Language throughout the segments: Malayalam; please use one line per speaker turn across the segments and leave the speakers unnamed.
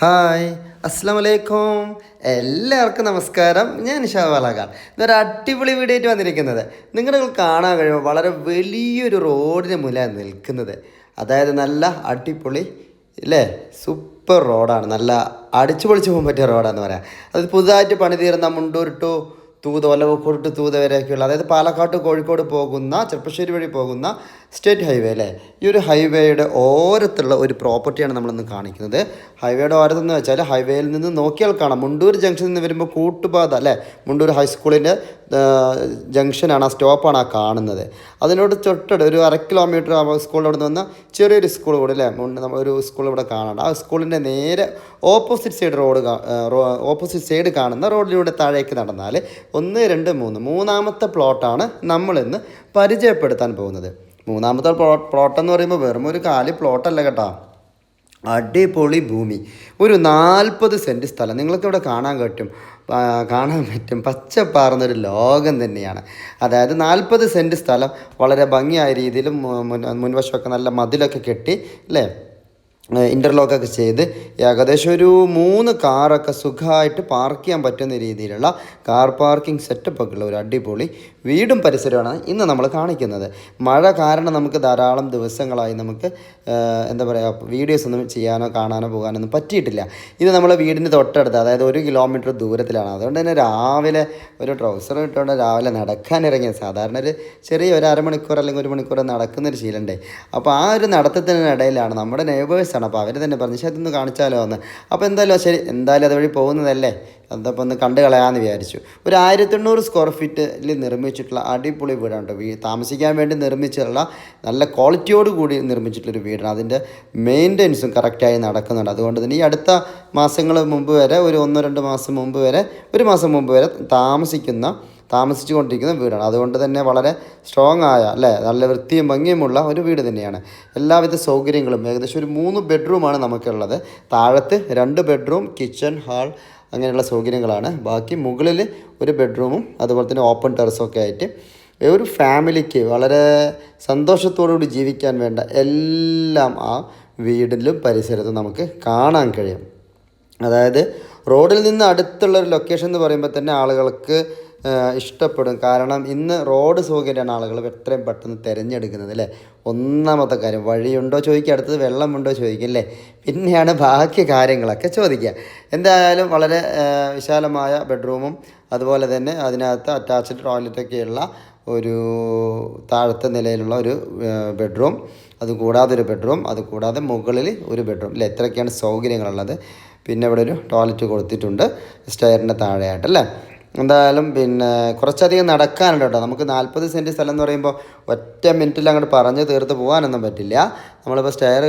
ഹായ് അസ്സാം വലൈക്കും എല്ലാവർക്കും നമസ്കാരം. ഞാൻ ഷാവാലാഖാൻ ഇതൊരു അടിപൊളി വീഡിയോ ആയിട്ട് വന്നിരിക്കുന്നത്. നിങ്ങൾ കാണാൻ കഴിയുമ്പോൾ വളരെ വലിയൊരു റോഡിന് മുന്നിലാണ് നിൽക്കുന്നത്. അതായത് നല്ല അടിപൊളി അല്ലേ സൂപ്പർ റോഡാണ് നല്ല അടിച്ചു പൊളിച്ച് പോകാൻ പറ്റിയ റോഡാന്ന് പറയാം. അത് പുതുതായിട്ട് പണി തീർന്ന മുണ്ടൂർ തൂത് ഒലവക്കോട്ട് തൂത് വരെയൊക്കെയുള്ള അതായത് പാലക്കാട് കോഴിക്കോട് പോകുന്ന ചെറുപ്പശ്ശേരി വഴി പോകുന്ന സ്റ്റേറ്റ് ഹൈവേ അല്ലേ? ഈ ഒരു ഹൈവേയുടെ ഓരത്തുള്ള ഒരു പ്രോപ്പർട്ടിയാണ് നമ്മളിന്ന് കാണിക്കുന്നത്. ഹൈവേയുടെ ഓരത്തെന്ന് വെച്ചാൽ ഹൈവേയിൽ നിന്ന് നോക്കിയാൽ കാണാം. മുണ്ടൂർ ജംഗ്ഷനിൽ നിന്ന് വരുമ്പോൾ കൂട്ടുപാത അല്ലേ? മുണ്ടൂർ ഹൈസ്കൂളിന്റെ ജംഗ്ഷനാണ് ആ സ്റ്റോപ്പാണ് ആ കാണുന്നത്. അതിനോട് തൊട്ടടുത്ത് ഒരു അര കിലോമീറ്റർ ആ സ്കൂളിലോട് നിന്ന് ചെറിയൊരു സ്കൂൾ കൂടെ അല്ലേ? മുണ്ട് നമ്മ ഒരു സ്കൂൾ ഇവിടെ കാണാണ്ട് ആ സ്കൂളിന്റെ നേരെ opposite side road opposite side കാണുന്ന റോഡിലൂടെ താഴേക്ക് നടന്നാൽ ഒന്ന് രണ്ട് മൂന്ന്. മൂന്നാമത്തെ പ്ലോട്ടാണ് നമ്മളിന്ന് പരിചയപ്പെടുത്താൻ പോകുന്നത്. മൂന്നാമത്തെ പ്ലോ പ്ലോട്ട് എന്ന് പറയുമ്പോൾ വെറും ഒരു കാലി പ്ലോട്ടല്ല കേട്ടോ. അടിപൊളി ഭൂമി. ഒരു നാൽപ്പത് സെന്റ് സ്ഥലം. നിങ്ങൾക്ക് ഇവിടെ കാണാൻ പറ്റും. കാണാൻ പറ്റും. പച്ചപ്പാർന്നൊരു ലോകം തന്നെയാണ്. അതായത് നാൽപ്പത് സെന്റ് സ്ഥലം വളരെ ഭംഗിയായ രീതിയിൽ മുൻവശമൊക്കെ നല്ല മതിലൊക്കെ കെട്ടി അല്ലേ? ഇന്റർലോക്കൊക്കെ ചെയ്ത് ഏകദേശം ഒരു മൂന്ന് കാറൊക്കെ സുഖമായിട്ട് പാർക്ക് ചെയ്യാൻ പറ്റുന്ന രീതിയിലുള്ള കാർ പാർക്കിംഗ് സെറ്റപ്പ് ഒക്കെ ഉള്ള ഒരു അടിപൊളി വീടും പരിസരമാണ് ഇന്ന് നമ്മൾ കാണിക്കുന്നത്. മഴ കാരണം നമുക്ക് ധാരാളം ദിവസങ്ങളായി നമുക്ക് എന്താ പറയുക വീഡിയോസ് ഒന്നും ചെയ്യാനോ കാണാനോ പോകാനൊന്നും പറ്റിയിട്ടില്ല. ഇത് നമ്മൾ വീടിന്റെ തൊട്ടടുത്ത് അതായത് ഒരു കിലോമീറ്റർ ദൂരത്തിലാണ്. അതുകൊണ്ട് തന്നെ രാവിലെ ഒരു ട്രൗസർ ഇട്ടുകൊണ്ട് രാവിലെ നടക്കാൻ ഇറങ്ങിയ സാധാരണ ഒരു ചെറിയ ഒരു അരമണിക്കൂർ അല്ലെങ്കിൽ ഒരു മണിക്കൂർ നടക്കുന്നൊരു ശീലമുണ്ട്. അപ്പോൾ ആ ഒരു നടത്തത്തിനിടയിലാണ് നമ്മുടെ നെയ്ബേഴ്സാണ് അപ്പോൾ അവർ തന്നെ പറഞ്ഞു പക്ഷേ അതൊന്ന് കാണിച്ചാലോ എന്ന്. അപ്പോൾ എന്തായാലും ശരി എന്തായാലും അതുവഴി പോകുന്നതല്ലേ? അതപ്പോൾ ഒന്ന് കണ്ടു കളയാമെന്ന് വിചാരിച്ചു. ഒരു ആയിരത്തി എണ്ണൂറ് സ്ക്വയർ ഫീറ്റിൽ നിർമ്മിച്ചിട്ടുള്ള അടിപൊളി വീടാണ് ഈ താമസിക്കാൻ വേണ്ടി നിർമ്മിച്ചിട്ടുള്ള നല്ല ക്വാളിറ്റിയോട് കൂടി നിർമ്മിച്ചിട്ടുള്ളൊരു വീടാണ്. അതിന്റെ മെയിന്റെനൻസും കറക്റ്റായി നടക്കുന്നുണ്ട്. അതുകൊണ്ട് തന്നെ ഈ അടുത്ത മാസങ്ങൾ മുമ്പ് വരെ ഒരു ഒന്നോ രണ്ട് മാസം മുമ്പ് വരെ ഒരു മാസം മുമ്പ് വരെ താമസിക്കുന്ന താമസിച്ചു കൊണ്ടിരിക്കുന്ന വീടാണ്. അതുകൊണ്ട് തന്നെ വളരെ സ്ട്രോങ് ആയ അല്ലേ? നല്ല വൃത്തിയും ഭംഗിയുമുള്ള ഒരു വീട് തന്നെയാണ്. എല്ലാവിധ സൗകര്യങ്ങളും ഏകദേശം ഒരു മൂന്ന് ബെഡ്റൂമാണ് നമുക്കുള്ളത്. താഴത്ത് രണ്ട് ബെഡ്റൂം കിച്ചൺ ഹാൾ അങ്ങനെയുള്ള സൗകര്യങ്ങളാണ്. ബാക്കി മുകളിൽ ഒരു ബെഡ്റൂമും അതുപോലെ തന്നെ ഓപ്പൺ ടെറസൊക്കെ ആയിട്ട് ഒരു ഫാമിലിക്ക് വളരെ സന്തോഷത്തോടുകൂടി ജീവിക്കാൻ വേണ്ട എല്ലാം ആ വീടിലും പരിസരത്തും നമുക്ക് കാണാൻ കഴിയും. അതായത് റോഡിൽ നിന്ന് അടുത്തുള്ള ഒരു ലൊക്കേഷൻ എന്ന് പറയുമ്പോൾ തന്നെ ആളുകൾക്ക് ഇഷ്ടപ്പെടും. കാരണം ഇന്ന് റോഡ് സൗകര്യമാണ് ആളുകൾ എത്രയും പെട്ടെന്ന് തിരഞ്ഞെടുക്കുന്നത് അല്ലേ? ഒന്നാമത്തെ കാര്യം വഴിയുണ്ടോ ചോദിക്കുക അടുത്തത് വെള്ളമുണ്ടോ ചോദിക്കും അല്ലേ? പിന്നെയാണ് ബാക്കി കാര്യങ്ങളൊക്കെ ചോദിക്കുക. എന്തായാലും വളരെ വിശാലമായ ബെഡ്റൂമും അതുപോലെ തന്നെ അതിനകത്ത് അറ്റാച്ച്ഡ് ടോയ്ലറ്റൊക്കെയുള്ള ഒരു താഴത്തെ നിലയിലുള്ള ഒരു ബെഡ്റൂം അതുകൂടാതെ ഒരു ബെഡ്റൂം അതുകൂടാതെ മുകളിൽ ഒരു ബെഡ്റൂം അല്ലേ? എത്രയൊക്കെയാണ് സൗകര്യങ്ങളുള്ളത്. പിന്നെ ഇവിടെ ഒരു ടോയ്ലറ്റ് കൊടുത്തിട്ടുണ്ട് സ്റ്റെയറിന്റെ താഴെയായിട്ട് അല്ലേ? എന്തായാലും പിന്നെ കുറച്ചധികം നടക്കാനുണ്ട് കേട്ടോ. നമുക്ക് നാൽപ്പത് സെന്റ് സ്ഥലം എന്ന് പറയുമ്പോൾ ഒറ്റ മിനിറ്റിൽ അങ്ങോട്ട് പറഞ്ഞ് തീർത്ത് പോകാനൊന്നും പറ്റില്ല. നമ്മളിപ്പോൾ സ്റ്റെയർ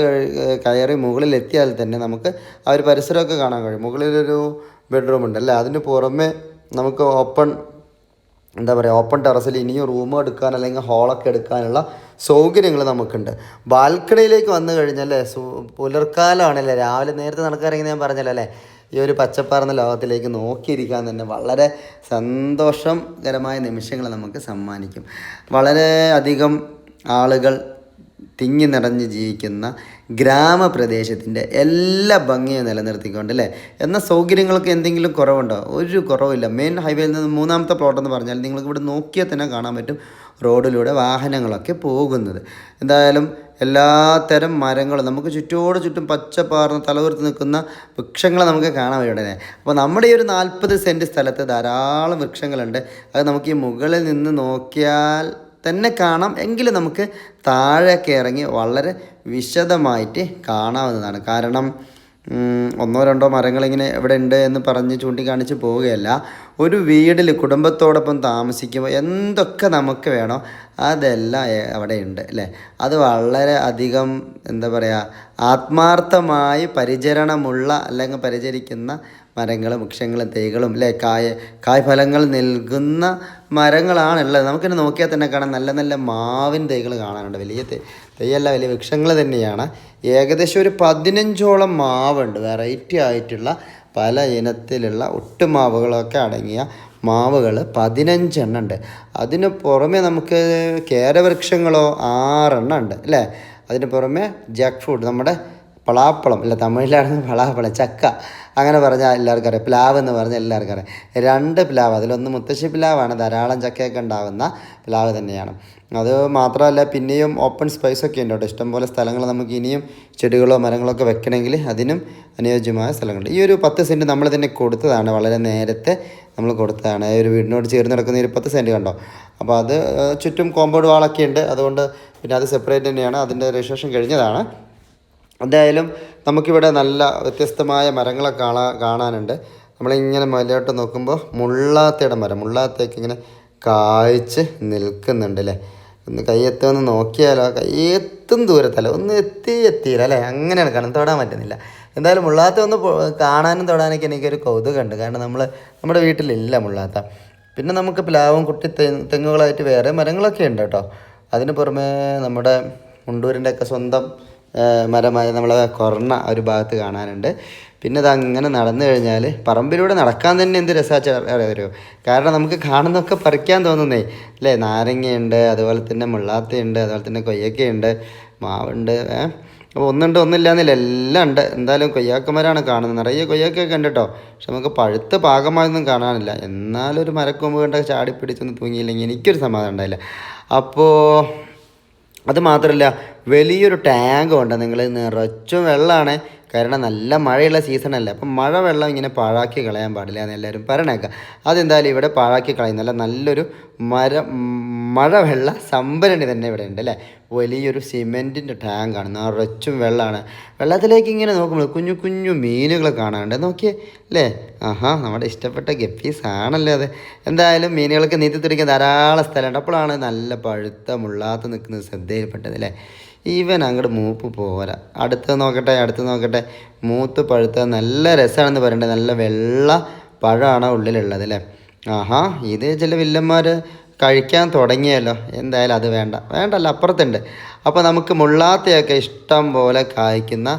കയറി മുകളിൽ എത്തിയാൽ തന്നെ നമുക്ക് ആ ഒരു പരിസരമൊക്കെ കാണാൻ കഴിയും. മുകളിലൊരു ബെഡ്റൂം ഉണ്ട് അല്ലേ അതിന് പുറമെ നമുക്ക് ഓപ്പൺ എന്താ പറയുക ഓപ്പൺ ടെറസിൽ ഇനിയും റൂം എടുക്കാൻ അല്ലെങ്കിൽ ഹാളൊക്കെ എടുക്കാനുള്ള സൗകര്യങ്ങൾ നമുക്കുണ്ട്. ബാൽക്കണിയിലേക്ക് വന്നു കഴിഞ്ഞാൽ സു പുലർക്കാലമാണല്ലേ രാവിലെ നേരത്തെ നടക്കാറെങ്കിൽ ഞാൻ പറഞ്ഞല്ലോ ഈ ഒരു പച്ചപ്പാർന്ന ലോകത്തിലേക്ക് നോക്കിയിരിക്കാൻ തന്നെ വളരെ സന്തോഷകരമായ നിമിഷങ്ങൾ നമുക്ക് സമ്മാനിക്കും. വളരെ അധികം ആളുകൾ തിങ്ങി നിറഞ്ഞ് ജീവിക്കുന്ന ഗ്രാമപ്രദേശത്തിന്റെ എല്ലാ ഭംഗിയും നിലനിർത്തിക്കൊണ്ട് അല്ലേ എന്നാൽ സൗകര്യങ്ങൾക്ക് എന്തെങ്കിലും കുറവുണ്ടോ? ഒരു കുറവില്ല മെയിൻ ഹൈവേയിൽ നിന്ന് മൂന്നാമത്തെ പ്ലോട്ട് എന്ന് പറഞ്ഞാൽ നിങ്ങൾക്ക് ഇവിടെ നോക്കിയാൽ തന്നെ കാണാൻ പറ്റും റോഡിലൂടെ വാഹനങ്ങളൊക്കെ പോകുന്നത്. എന്തായാലും എല്ലാത്തരം മരങ്ങളും നമുക്ക് ചുറ്റോട് ചുറ്റും പച്ചപ്പാർന്ന് തലകുർത്ത് നിൽക്കുന്ന വൃക്ഷങ്ങളെ നമുക്ക് കാണാൻ ഇവിടെ അപ്പോൾ നമ്മുടെ ഈ ഒരു നാൽപ്പത് സെന്റ് സ്ഥലത്ത് ധാരാളം വൃക്ഷങ്ങളുണ്ട്. അത് നമുക്ക് ഈ മുകളിൽ നിന്ന് നോക്കിയാൽ തന്നെ കാണാം. എങ്കിലും നമുക്ക് താഴേക്ക് ഇറങ്ങി വളരെ വിശദമായിട്ട് കാണാവുന്നതാണ്. കാരണം ഒന്നോ രണ്ടോ മരങ്ങളിങ്ങനെ ഇവിടെ ഉണ്ട് എന്ന് പറഞ്ഞ് ചൂണ്ടിക്കാണിച്ച് പോവുകയല്ല. ഒരു വീടിൽ കുടുംബത്തോടൊപ്പം താമസിക്കുമ്പോൾ എന്തൊക്കെ നമുക്ക് വേണോ അതെല്ലാം അവിടെ ഉണ്ട് അല്ലേ? അത് വളരെ അധികം എന്താ പറയുക ആത്മാർത്ഥമായി പരിചരണമുള്ള അല്ലെങ്കിൽ പരിചരിക്കുന്ന മരങ്ങളും വൃക്ഷങ്ങളും തൈകളും അല്ലേ കായ കായ്ഫലങ്ങൾ നൽകുന്ന മരങ്ങളാണുള്ളത്. നമുക്കിന്ന് നോക്കിയാൽ തന്നെ കാണാം നല്ല നല്ല മാവിൻ തൈകൾ കാണാനുണ്ട്. വലിയ തൈയല്ല വലിയ വൃക്ഷങ്ങൾ തന്നെയാണ്. ഏകദേശം ഒരു പതിനഞ്ചോളം മാവുണ്ട്. വെറൈറ്റി ആയിട്ടുള്ള പല ഇനത്തിലുള്ള ഒട്ടുമാവുകളൊക്കെ അടങ്ങിയ മാവുകൾ പതിനഞ്ചെണ്ണം ഉണ്ട്. അതിന് പുറമെ നമുക്ക് കേരവൃക്ഷങ്ങളോ ആറെണ്ണം ഉണ്ട് അല്ലേ? അതിന് പുറമെ ജാക്ക് ഫ്രൂട്ട് നമ്മുടെ പളാപ്പളം അല്ല തമിഴിലാണെങ്കിൽ പളാപ്പളം ചക്ക. അങ്ങനെ പറഞ്ഞാൽ എല്ലാവർക്കും അറിയാം. പ്ലാവ് എന്ന് പറഞ്ഞാൽ എല്ലാവർക്കും അറിയാം. രണ്ട് പ്ലാവ് അതിലൊന്ന് മുത്തശ്ശി പ്ലാവാണ്. ധാരാളം ചക്കയൊക്കെ ഉണ്ടാകുന്ന പ്ലാവ് തന്നെയാണ്. അത് മാത്രമല്ല പിന്നെയും ഓപ്പൺ സ്പേസ് ഒക്കെ ഉണ്ട് കേട്ടോ. ഇഷ്ടംപോലെ സ്ഥലങ്ങൾ നമുക്ക് ഇനിയും ചെടികളോ മരങ്ങളോ ഒക്കെ വെക്കണമെങ്കിൽ അതിനും അനുയോജ്യമായ സ്ഥലങ്ങളുണ്ട്. ഈ ഒരു പത്ത് സെന്റ് നമ്മൾ തന്നെ കൊടുത്തതാണ്. വളരെ നേരത്തെ നമ്മൾ കൊടുത്തതാണ്. ഈ ഒരു വീടിനോട് ചേർന്ന് നടക്കുന്ന ഒരു പത്ത് സെന്റ് കണ്ടോ? അപ്പോൾ അത് ചുറ്റും കോമ്പൗണ്ട് വാളൊക്കെ ഉണ്ട്. അതുകൊണ്ട് പിന്നെ അത് സെപ്പറേറ്റ് തന്നെയാണ്. അതിന്റെ രജിസ്ട്രേഷൻ കഴിഞ്ഞതാണ്. എന്തായാലും നമുക്കിവിടെ നല്ല വ്യത്യസ്തമായ മരങ്ങളെ കാണാ കാണാനുണ്ട്. നമ്മളിങ്ങനെ മലയോട്ട് നോക്കുമ്പോൾ മുള്ളാത്തയുടെ മരം മുള്ളാത്തേക്ക് ഇങ്ങനെ കായ്ച്ച് നിൽക്കുന്നുണ്ട് അല്ലേ ഒന്ന് കയ്യെത്തുമെന്ന് നോക്കിയാലോ? കയ്യെത്തും ദൂരത്തല്ല. ഒന്ന് എത്തി എത്തിയില്ല അല്ലേ അങ്ങനെയാണ് കാരണം തൊടാൻ പറ്റുന്നില്ല. എന്തായാലും മുള്ളാത്ത ഒന്ന് കാണാനും തൊടാനൊക്കെ എനിക്കൊരു കൗതുകമുണ്ട്. കാരണം നമ്മൾ നമ്മുടെ വീട്ടിലില്ല മുള്ളാത്ത. പിന്നെ നമുക്ക് പ്ലാവും കുട്ടി തെങ്ങുകളായിട്ട് വേറെ മരങ്ങളൊക്കെ ഉണ്ട് കേട്ടോ. അതിന് പുറമേ നമ്മുടെ മുണ്ടൂരിന്റെയൊക്കെ സ്വന്തം മരമായ നമ്മളെ കൊറണ ഒരു ഭാഗത്ത് കാണാനുണ്ട്. പിന്നെ അത് അങ്ങനെ നടന്നു കഴിഞ്ഞാൽ പറമ്പിലൂടെ നടക്കാൻ തന്നെ എന്ത് അറിയോ? കാരണം നമുക്ക് കാണുന്നൊക്കെ പറിക്കാൻ തോന്നുന്നേ. അല്ലേ? നാരങ്ങയുണ്ട് അതുപോലെ തന്നെ മുള്ളാത്തയുണ്ട് അതുപോലെ തന്നെ കൊയ്യക്കയുണ്ട് മാവുണ്ട് അപ്പോൾ ഒന്നുണ്ട് ഒന്നില്ല എന്നില്ല എല്ലാം ഉണ്ട്. എന്തായാലും കൊയ്യാക്കന്മാരാണ് കാണുന്നത്. നിറയെ കൊയ്യാക്കൊക്കെ ഉണ്ട് കേട്ടോ പക്ഷെ നമുക്ക് പഴുത്ത പാകമായൊന്നും കാണാനില്ല. എന്നാലും ഒരു മരക്കൊമ്പ് കണ്ട ചാടി പിടിച്ചൊന്ന് തൂങ്ങിയില്ലെങ്കിൽ എനിക്കൊരു സമാധാനം ഉണ്ടായില്ല അപ്പോൾ അത് മാത്രമല്ല വലിയൊരു ടാങ്ക് ഉണ്ട് നിങ്ങൾ നിറച്ചും വെള്ളമാണ് കാരണം നല്ല മഴയുള്ള സീസണല്ലേ അപ്പം മഴ വെള്ളം ഇങ്ങനെ പാഴാക്കി കളയാൻ പാടില്ല എന്ന് എല്ലാവരും പറയണേക്കാം. അതെന്തായാലും ഇവിടെ പാഴാക്കി കളയുന്നല്ല നല്ലൊരു മര മഴവെള്ള സംഭരണി തന്നെ ഇവിടെ ഉണ്ട് അല്ലേ? വലിയൊരു സിമെന്റിന്റെ ടാങ്കാണ് നിറച്ചും വെള്ളമാണ് വെള്ളത്തിലേക്ക് ഇങ്ങനെ നോക്കുമ്പോൾ കുഞ്ഞു കുഞ്ഞു മീനുകൾ കാണാനുണ്ട്. നോക്കിയേ അല്ലേ? ആഹാ നമ്മുടെ ഇഷ്ടപ്പെട്ട ഗപ്പീസ് ആണല്ലോ അത്. എന്തായാലും മീനുകൾക്ക് നീന്തി തുടിക്കാൻ ധാരാളം സ്ഥലമുണ്ട്. അപ്പോഴാണ് നല്ല പഴുത്ത മുള്ളാത്ത നിൽക്കുന്നത് ശ്രദ്ധയിൽപ്പെട്ടത് അല്ലേ? ഈവൻ അങ്ങോട്ട് മൂപ്പ് പോരാ. അടുത്ത് നോക്കട്ടെ അടുത്ത് നോക്കട്ടെ. മൂത്ത് പഴുത്ത നല്ല രസമാണെന്ന് പറയണ്ടേ. നല്ല വെള്ള പഴമാണ് ഉള്ളിലുള്ളത് അല്ലേ ആഹാ ഇത് ചില വില്ലന്മാർ കഴിക്കാൻ തുടങ്ങിയല്ലോ. എന്തായാലും അത് വേണ്ട. വേണ്ടല്ല അപ്പുറത്തുണ്ട്. അപ്പോൾ നമുക്ക് മുള്ളാത്തയൊക്കെ ഇഷ്ടം പോലെ കായ്ക്കുന്ന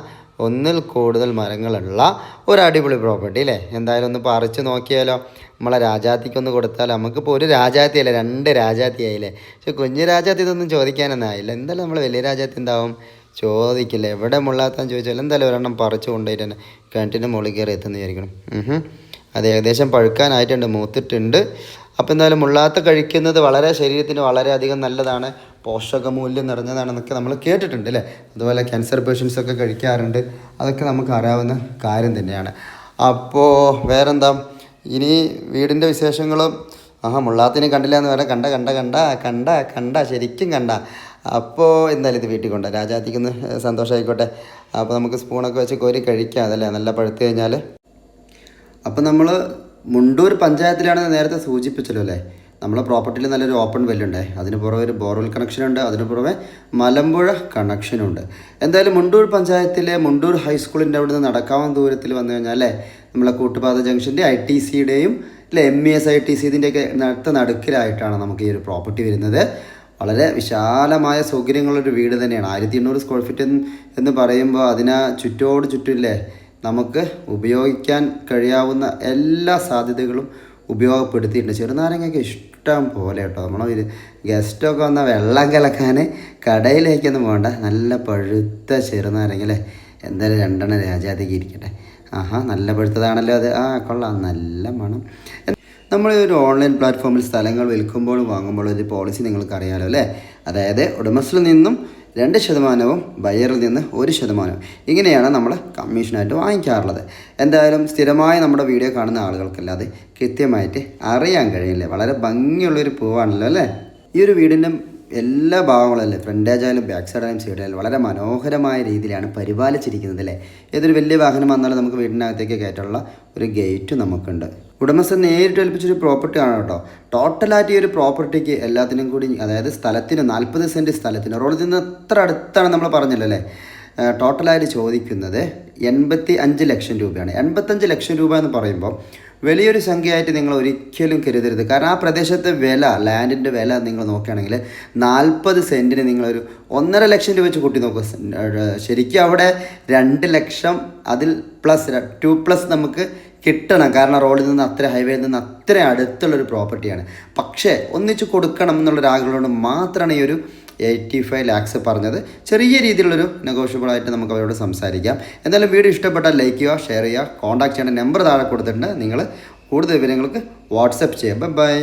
ഒന്നിൽ കൂടുതൽ മരങ്ങളുള്ള ഒരു അടിപൊളി പ്രോപ്പർട്ടി അല്ലേ എന്തായാലും ഒന്ന് പറിച്ച് നോക്കിയാലോ. നമ്മളെ രാജാത്തിക്കൊന്ന് കൊടുത്താൽ നമുക്കിപ്പോൾ ഒരു രാജാത്തി അല്ലേ രണ്ട് രാജാത്തി ആയില്ലേ പക്ഷെ കുഞ്ഞു രാജാത്തി ഇതൊന്നും ചോദിക്കാനൊന്നും ആയില്ല. എന്തായാലും നമ്മൾ വലിയ രാജാത്തി ഉണ്ടാവും ചോദിക്കില്ല. എവിടെ മുള്ളാത്താന്ന് ചോദിച്ചാൽ എന്തായാലും ഒരെണ്ണം പറിച്ച് കൊണ്ടുപോയിട്ട് തന്നെ കിണറ്റിന്റെ മുകളിൽ കയറി എത്തുന്ന വിചാരിക്കണം അത് ഏകദേശം പഴുക്കാനായിട്ടുണ്ട്. മൂത്തിട്ടുണ്ട്. അപ്പോൾ എന്തായാലും മുള്ളാത്ത കഴിക്കുന്നത് വളരെ ശരീരത്തിന് വളരെയധികം നല്ലതാണ്. പോഷകമൂല്യം നിറഞ്ഞതാണെന്നൊക്കെ നമ്മൾ കേട്ടിട്ടുണ്ട് അല്ലേ? അതുപോലെ ക്യാൻസർ പേഷ്യൻസൊക്കെ കഴിക്കാറുണ്ട്. അതൊക്കെ നമുക്ക് അറിയാവുന്ന കാര്യം തന്നെയാണ്. അപ്പോൾ വേറെന്താ? ഇനി വീടിന്റെ വിശേഷങ്ങളും ആഹാ മുള്ളാത്തിനെ കണ്ടില്ല എന്ന് പറയാം കണ്ട കണ്ട കണ്ട കണ്ട കണ്ട ശരിക്കും കണ്ട. അപ്പോൾ എന്തായാലും ഇത് വീട്ടിൽ കൊണ്ട് രാജാത്തിക്കൊന്ന് സന്തോഷമായിക്കോട്ടെ അപ്പോൾ നമുക്ക് സ്പൂണൊക്കെ വെച്ച് കോരി കഴിക്കാം അതല്ലേ? നല്ല പഴുത്ത് കഴിഞ്ഞാൽ അപ്പോൾ നമ്മൾ മുണ്ടൂർ പഞ്ചായത്തിലാണെന്ന് നേരത്തെ സൂചിപ്പിച്ചല്ലോ അല്ലേ? നമ്മളെ പ്രോപ്പർട്ടിയിൽ നല്ലൊരു ഓപ്പൺ വെല്ലുണ്ട് അതിന് പുറമെ ഒരു ബോർവെൽ കണക്ഷനുണ്ട് അതിന് പുറമെ മലമ്പുഴ കണക്ഷനുണ്ട് എന്തായാലും മുണ്ടൂർ പഞ്ചായത്തിലെ മുണ്ടൂർ ഹൈസ്കൂളിന്റെ അവിടെ നിന്ന് നടക്കാവുന്ന ദൂരത്തിൽ വന്നു കഴിഞ്ഞാൽ അല്ലേ? നമ്മളെ കൂട്ടുപാത ജംഗ്ഷന്റെ ഐ ടി സിയുടെയും അല്ലെ M E S I T C ഇതിന്റെയൊക്കെ നടുക്കിലായിട്ടാണ് നമുക്ക് ഈ ഒരു പ്രോപ്പർട്ടി വരുന്നത്. വളരെ വിശാലമായ സൗകര്യങ്ങളൊരു വീട് തന്നെയാണ്. ആയിരത്തി എണ്ണൂറ് സ്ക്വയർ ഫീറ്റ് എന്ന് പറയുമ്പോൾ അതിന് ചുറ്റോട് ചുറ്റില്ലേ നമുക്ക് ഉപയോഗിക്കാൻ കഴിയാവുന്ന എല്ലാ സാധ്യതകളും ഉപയോഗപ്പെടുത്തിയിട്ടുണ്ട്. ചെറുനാരങ്ങയൊക്കെ ഇഷ്ടം പോലെ കേട്ടോ. നമ്മൾ ഗസ്റ്റൊക്കെ വന്ന വെള്ളം കലക്കാൻ കടയിലേക്കൊന്നും പോകണ്ട നല്ല പഴുത്ത ചെറുനാരങ്ങ എന്തായാലും രണ്ടെണ്ണം രാജാതിക്ക് ഇരിക്കട്ടെ. ആഹാ നല്ല പഴുത്തതാണല്ലോ അത്. ആ കൊള്ളാം. നല്ല മണം. നമ്മൾ ഒരു ഓൺലൈൻ പ്ലാറ്റ്ഫോമിൽ സ്ഥലങ്ങൾ വിൽക്കുമ്പോഴും വാങ്ങുമ്പോഴും ഒരു പോളിസി നിങ്ങൾക്ക് അറിയാലോ അല്ലേ? അതായത് ഉടമസ്ഥരിൽ നിന്നും രണ്ട് ശതമാനവും ബയ്യറിൽ നിന്ന് ഒരു ശതമാനവും. ഇങ്ങനെയാണ് നമ്മൾ കമ്മീഷനായിട്ട് വാങ്ങിക്കാറുള്ളത്. എന്തായാലും സ്ഥിരമായി നമ്മുടെ വീഡിയോ കാണുന്ന ആളുകൾക്കല്ലാതെ കൃത്യമായിട്ട് അറിയാൻ കഴിയില്ല. വളരെ ഭംഗിയുള്ളൊരു പൂവാണല്ലോ അല്ലേ? ഈ ഒരു വീടിന്റെ എല്ലാ ഭാഗങ്ങളല്ലേ ഫ്രണ്ടേജ് ആയാലും ബാക്ക് സൈഡ് ആയാലും സൈഡ് ആയാലും വളരെ മനോഹരമായ രീതിയിലാണ് പരിപാലിച്ചിരിക്കുന്നത് അല്ലേ? ഏതൊരു വലിയ വാഹനം വന്നാലും നമുക്ക് വീടിനകത്തേക്ക് കയറ്റാനുള്ള ഒരു ഗേറ്റ് നമുക്കുണ്ട് ഉടമസ്ഥൻ നേരിട്ട് ഏൽപ്പിച്ചൊരു പ്രോപ്പർട്ടി ആണ് കേട്ടോ. ടോട്ടലായിട്ട് ഈ ഒരു പ്രോപ്പർട്ടിക്ക് എല്ലാത്തിനും കൂടി അതായത് സ്ഥലത്തിന് നാൽപ്പത് സെന്റ് സ്ഥലത്തിന് റോഡിൽ നിന്ന് എത്ര അടുത്താണ് നമ്മൾ പറഞ്ഞില്ലല്ലേ? ടോട്ടലായിട്ട് ചോദിക്കുന്നത് എൺപത്തി അഞ്ച് ലക്ഷം രൂപയാണ്. എൺപത്തഞ്ച് ലക്ഷം രൂപ എന്ന് പറയുമ്പോൾ വലിയൊരു സംഖ്യയായിട്ട് നിങ്ങൾ ഒരിക്കലും കരുതരുത്. കാരണം ആ പ്രദേശത്തെ വില ലാൻഡിന്റെ വില നിങ്ങൾ നോക്കുകയാണെങ്കിൽ നാൽപ്പത് സെന്റിന് നിങ്ങളൊരു ഒന്നര ലക്ഷം രൂപ വെച്ച് കൂട്ടി നോക്കുക ശരിക്കും അവിടെ രണ്ട് ലക്ഷം അതിൽ പ്ലസ് ടു പ്ലസ് നമുക്ക് കിട്ടണം. കാരണം റോഡിൽ നിന്ന് അത്ര ഹൈവേയിൽ നിന്ന് അത്ര അടുത്തുള്ളൊരു പ്രോപ്പർട്ടിയാണ് പക്ഷേ ഒന്നിച്ച് കൊടുക്കണം എന്നുള്ളൊരു കൊണ്ട് മാത്രമാണ് ഈ ഒരു എയ്റ്റി ഫൈവ് ലാക്സ് പറഞ്ഞത്. ചെറിയ രീതിയിലുള്ളൊരു നെഗോഷ്യബിൾ ആയിട്ട് നമുക്ക് അവരോട് സംസാരിക്കാം. എന്തായാലും വീഡിയോ ഇഷ്ടപ്പെട്ടാൽ ലൈക്ക് ചെയ്യുക ഷെയർ ചെയ്യുക കോൺടാക്ട് ചെയ്യേണ്ട നമ്പർ താഴെ കൊടുത്തിട്ടുണ്ട്. നിങ്ങൾ കൂടുതൽ വിവരങ്ങൾക്ക് വാട്സപ്പ് ബൈ ബൈ